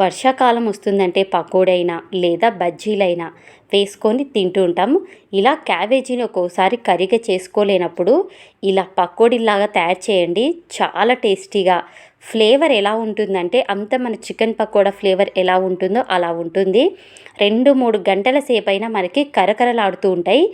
వర్షాకాలం వస్తుందంటే పకోడైనా లేదా బజ్జీలైనా వేసుకొని తింటూ ఉంటాము. ఇలా క్యాబేజీని ఒక్కోసారి కర్రీగా చేసుకోలేనప్పుడు ఇలా పకోడీలాగా తయారు చేయండి. చాలా టేస్టీగా. ఫ్లేవర్ ఎలా ఉంటుందంటే అంత మన చికెన్ పకోడా ఫ్లేవర్ ఎలా ఉంటుందో అలా ఉంటుంది. రెండు మూడు గంటల సేపైనా మనకి కరకరలాడుతూ ఉంటాయి.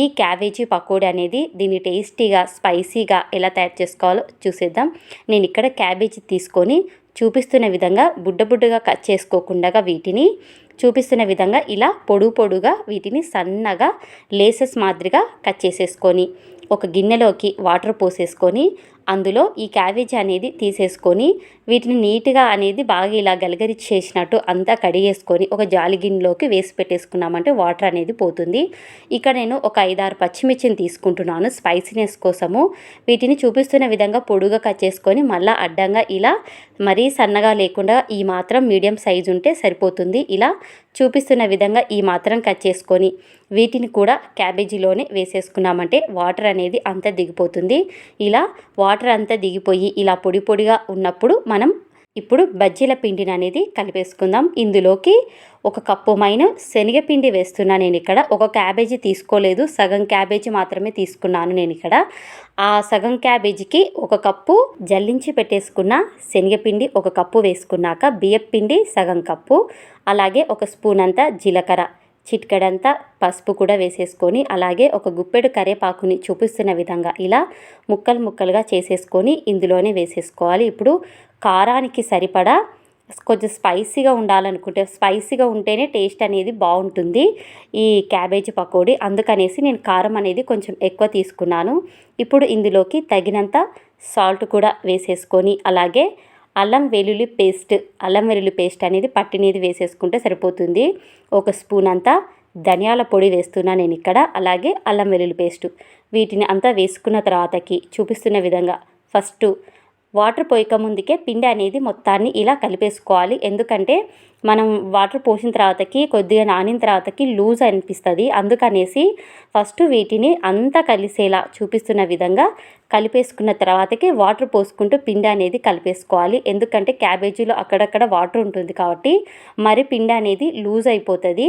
ఈ క్యాబేజీ పకోడీ అనేది దీన్ని టేస్టీగా స్పైసీగా ఎలా తయారు చేసుకోవాలో చూసేద్దాం. నేను ఇక్కడ క్యాబేజీ తీసుకొని చూపిస్తున్న విధంగా బుడ్డ బుడ్డగా కట్ చేసుకోకుండా వీటిని చూపిస్తున్న విధంగా ఇలా పొడు పొడుగా వీటిని సన్నగా లేసెస్ మాదిరిగా కట్ చేసేసుకొని ఒక గిన్నెలోకి వాటర్ పోసేసుకొని అందులో ఈ క్యాబేజీ అనేది తీసేసుకొని వీటిని నీట్గా అనేది బాగా ఇలా గలగరిచేసినట్టు అంతా కడిగేసుకొని ఒక జాలి గిన్నెలోకి వేసి పెట్టేసుకున్నామంటే వాటర్ అనేది పోతుంది. ఇక్కడ నేను ఒక ఐదారు పచ్చిమిర్చిని తీసుకుంటున్నాను. స్పైసీనెస్ కోసము వీటిని చూపిస్తున్న విధంగా పొడుగా కట్ చేసుకొని మళ్ళీ అడ్డంగా ఇలా మరీ సన్నగా లేకుండా ఈ మాత్రం మీడియం సైజు ఉంటే సరిపోతుంది. ఇలా చూపిస్తున్న విధంగా ఈ మాత్రం కట్ చేసుకొని వీటిని కూడా క్యాబేజీలోనే వేసేసుకున్నామంటే వాటర్ అనేది అంత దిగిపోతుంది. ఇలా వాటర్ అంతా దిగిపోయి ఇలా పొడి పొడిగా ఉన్నప్పుడు మనం ఇప్పుడు బజ్జీల పిండిని అనేది కలిపేసుకుందాం. ఇందులోకి ఒక కప్పు మైన శనగపిండి వేస్తున్నా నేను ఇక్కడ. ఒక క్యాబేజీ తీసుకోలేదు. సగం క్యాబేజీ మాత్రమే తీసుకున్నాను నేను ఇక్కడ. ఆ సగం క్యాబేజీకి ఒక కప్పు జల్లించి పెట్టేసుకున్న శనగపిండి ఒక కప్పు వేసుకున్నాక బియ్యపిండి సగం కప్పు. అలాగే ఒక స్పూన్ అంతా జీలకర్ర. చిట్కడంతా పసుపు కూడా వేసేసుకొని అలాగే ఒక గుప్పెడు కరేపాకుని చూపిస్తున్న విధంగా ఇలా ముక్కలు ముక్కలుగా చేసేసుకొని ఇందులోనే వేసేసుకోవాలి. ఇప్పుడు కారానికి సరిపడా కొంచెం స్పైసీగా ఉండాలనుకుంటే స్పైసీగా ఉంటేనే టేస్ట్ అనేది బాగుంటుంది ఈ క్యాబేజీ పకోడీ. అందుకనేసి నేను కారం అనేది కొంచెం ఎక్కువ తీసుకున్నాను. ఇప్పుడు ఇందులోకి తగినంత సాల్ట్ కూడా వేసేసుకొని అలాగే అల్లం వెల్లుల్లి పేస్ట్ అల్లం వెల్లుల్లి పేస్ట్ అనేది పట్టినది వేసేసుకుంటే సరిపోతుంది. ఒక స్పూన్ అంతా ధనియాల పొడి వేస్తున్నా నేను ఇక్కడ. అలాగే అల్లం వెల్లుల్లి పేస్ట్. వీటిని అంతా వేసుకున్న తర్వాతకి చూపిస్తున్న విధంగా ఫస్ట్ వాటర్ పోయక ముందుకే పిండి అనేది మొత్తాన్ని ఇలా కలిపేసుకోవాలి. ఎందుకంటే మనం వాటర్ పోసిన తర్వాతకి కొద్దిగా నానిన తర్వాతకి లూజ్ అనిపిస్తుంది. అందుకనేసి ఫస్ట్ వీటిని అంతా కలిసేలా చూపిస్తున్న విధంగా కలిపేసుకున్న తర్వాతకి వాటర్ పోసుకుంటూ పిండి అనేది కలిపేసుకోవాలి. ఎందుకంటే క్యాబేజీలో అక్కడక్కడ వాటర్ ఉంటుంది కాబట్టి మరి పిండి అనేది లూజ్ అయిపోతుంది.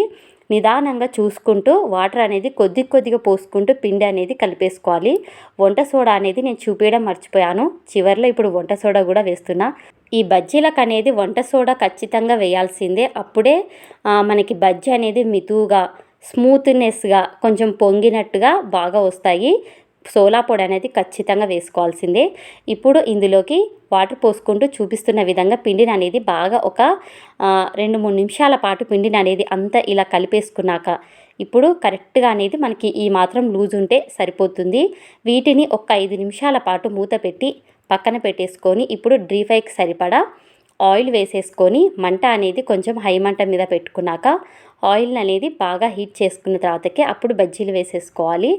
నిదానంగా చూసుకుంటూ వాటర్ అనేది కొద్ది కొద్దిగా పోసుకుంటూ పిండి అనేది కలిపేసుకోవాలి. వంట సోడా అనేది నేను చూపించడం మర్చిపోయాను. చివరిలో ఇప్పుడు వంట సోడా కూడా వేస్తున్నా. ఈ బజ్జీలకు అనేది వంట సోడా ఖచ్చితంగా వేయాల్సిందే. అప్పుడే మనకి బజ్జీ అనేది మితువుగా స్మూత్నెస్గా కొంచెం పొంగినట్టుగా బాగా వస్తాయి. సోలా పొడి అనేది ఖచ్చితంగా వేసుకోవాల్సిందే. ఇప్పుడు ఇందులోకి వాటర్ పోసుకుంటూ చూపిస్తున్న విధంగా పిండిని అనేది బాగా ఒక రెండు మూడు నిమిషాల పాటు పిండిని అనేది అంతా ఇలా కలిపేసుకున్నాక ఇప్పుడు కరెక్ట్గా అనేది మనకి ఈ మాత్రం లూజ్ ఉంటే సరిపోతుంది. వీటిని ఒక ఐదు నిమిషాల పాటు మూత పెట్టి పక్కన పెట్టేసుకొని ఇప్పుడు డ్రీ ఫ్రైకి సరిపడా ఆయిల్ వేసేసుకొని మంట అనేది కొంచెం హై మంట మీద పెట్టుకున్నాక ఆయిల్ అనేది బాగా హీట్ చేసుకున్న తర్వాతకే అప్పుడు బజ్జీలు వేసేసుకోవాలి.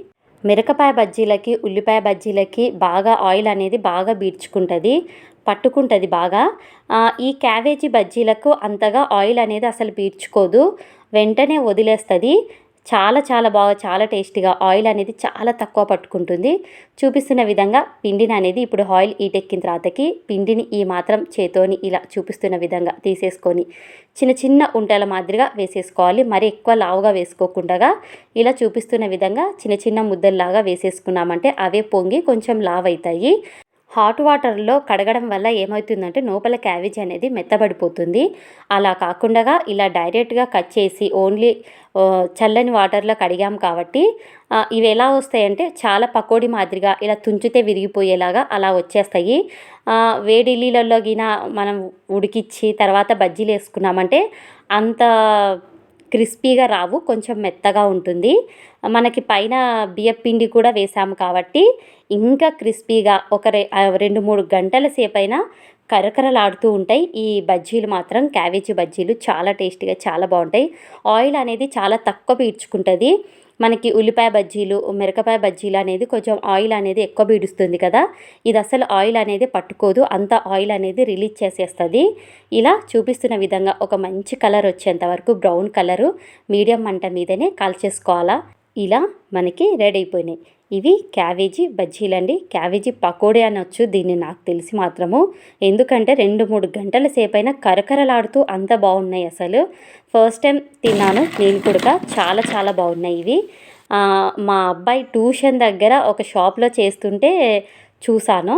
మిరపకాయ బజ్జీలకి ఉల్లిపాయ బజ్జీలకి బాగా ఆయిల్ అనేది బాగా బీడ్చుకుంటుంది పట్టుకుంటుంది బాగా. ఈ క్యాబేజీ బజ్జీలకు అంతగా ఆయిల్ అనేది అసలు పీడ్చుకోదు వెంటనే వదిలేస్తుంది. చాలా చాలా బాగా చాలా టేస్టీగా ఆయిల్ అనేది చాలా తక్కువ పట్టుకుంటుంది. చూపిస్తున్న విధంగా పిండిని అనేది ఇప్పుడు ఆయిల్ ఈటెక్కిన తర్వాతకి పిండిని ఈ మాత్రం చేతోని ఇలా చూపిస్తున్న విధంగా తీసేసుకొని చిన్న చిన్న ఉంటల మాదిరిగా వేసేసుకోవాలి. మరి ఎక్కువ లావుగా వేసుకోకుండా ఇలా చూపిస్తున్న విధంగా చిన్న చిన్న ముద్దల్లాగా వేసేసుకున్నామంటే అవే పొంగి కొంచెం లావ్ అవుతాయి హాట్ వాటర్లో కడగడం వల్ల ఏమవుతుందంటే లోపల క్యాబేజ్ అనేది మెత్తబడిపోతుంది. అలా కాకుండా ఇలా డైరెక్ట్గా కట్ చేసి ఓన్లీ చల్లని వాటర్లో కడిగాం కాబట్టి ఇవి ఎలా వస్తాయంటే చాలా పకోడీ మాదిరిగా ఇలా తుంచితే విరిగిపోయేలాగా అలా వచ్చేస్తాయి. వేడి గిన మనం ఉడికిచ్చి తర్వాత బజ్జీలు వేసుకున్నామంటే అంత క్రిస్పీగా రావు కొంచెం మెత్తగా ఉంటుంది. మనకి పైన బియ్యపిండి కూడా వేసాము కాబట్టి ఇంకా క్రిస్పీగా ఒక రెండు మూడు గంటల సేపైనా కరకరలాడుతూ ఉంటాయి. ఈ బజ్జీలు మాత్రం క్యాబేజీ బజ్జీలు చాలా టేస్టీగా చాలా బాగుంటాయి. ఆయిల్ అనేది చాలా తక్కువ పీడ్చుకుంటుంది మనకి ఉల్లిపాయ బజ్జీలు మిరపకాయ బజ్జీలు అనేది కొంచెం ఆయిల్ అనేది ఎక్కువ పీడుస్తుంది కదా. ఇది అసలు ఆయిల్ అనేది పట్టుకోదు. అంత ఆయిల్ అనేది రిలీజ్ చేసేస్తుంది. ఇలా చూపిస్తున్న విధంగా ఒక మంచి కలర్ వచ్చేంత వరకు బ్రౌన్ కలరు మీడియం మంట మీదనే కాల్చేసుకోవాలా. ఇలా మనకి రెడీ అయిపోయినాయి. ఇవి క్యాబేజీ బజ్జీలండి. క్యాబేజీ పకోడీ అనొచ్చు దీన్ని నాకు తెలిసి మాత్రము. ఎందుకంటే రెండు మూడు గంటల సేపైనా కరకరలాడుతూ అంత బాగున్నాయి అసలు. ఫస్ట్ టైం తిన్నాను నేను కూడా చాలా చాలా బాగున్నాయి ఇవి. మా అబ్బాయి ట్యూషన్ దగ్గర ఒక షాప్లో చేస్తుంటే చూశాను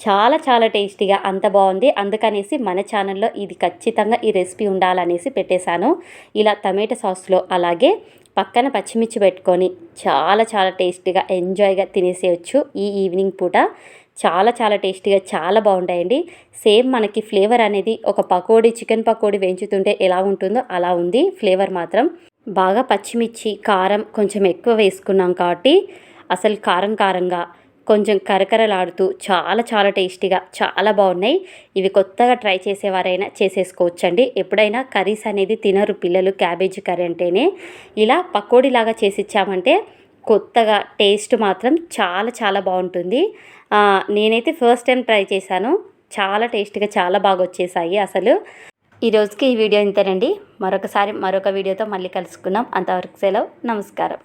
చాలా చాలా టేస్టీగా అంత బాగుంది అందుకనేసి మన ఛానల్లో ఇది ఖచ్చితంగా ఈ రెసిపీ ఉండాలనేసి పెట్టేశాను. ఇలా టమాటా సాస్లో అలాగే పక్కన పచ్చిమిర్చి పెట్టుకొని చాలా చాలా టేస్టీగా ఎంజాయ్గా తినేసేయచ్చు ఈ ఈవినింగ్ పూట. చాలా చాలా టేస్టీగా చాలా బాగుంటాయండి. సేమ్ మనకి ఫ్లేవర్ అనేది ఒక పకోడీ చికెన్ పకోడీ వేయించుతుంటే ఎలా ఉంటుందో అలా ఉంది. ఫ్లేవర్ మాత్రం బాగా పచ్చిమిర్చి కారం కొంచెం ఎక్కువ వేసుకున్నాం కాబట్టి అసలు కారం కారంగా కొంచెం కరకరలాడుతూ చాలా చాలా టేస్టీగా చాలా బాగున్నాయి. ఇవి కొత్తగా ట్రై చేసేవారైనా చేసేసుకోవచ్చండి. ఎప్పుడైనా కర్రీస్ అనేది తినరు పిల్లలు క్యాబేజీ కర్రీ అంటేనే. ఇలా పకోడీలాగా చేసి ఇచ్చామంటే కొత్తగా టేస్ట్ మాత్రం చాలా చాలా బాగుంటుంది. నేనైతే ఫస్ట్ టైం ట్రై చేశాను. చాలా టేస్ట్గా చాలా బాగా వచ్చేసాయి అసలు ఈరోజుకి ఈ వీడియో ఇంతేనండి. మరొకసారి మరొక వీడియోతో మళ్ళీ కలుసుకుందాం. అంతవరకు సెలవు. నమస్కారం.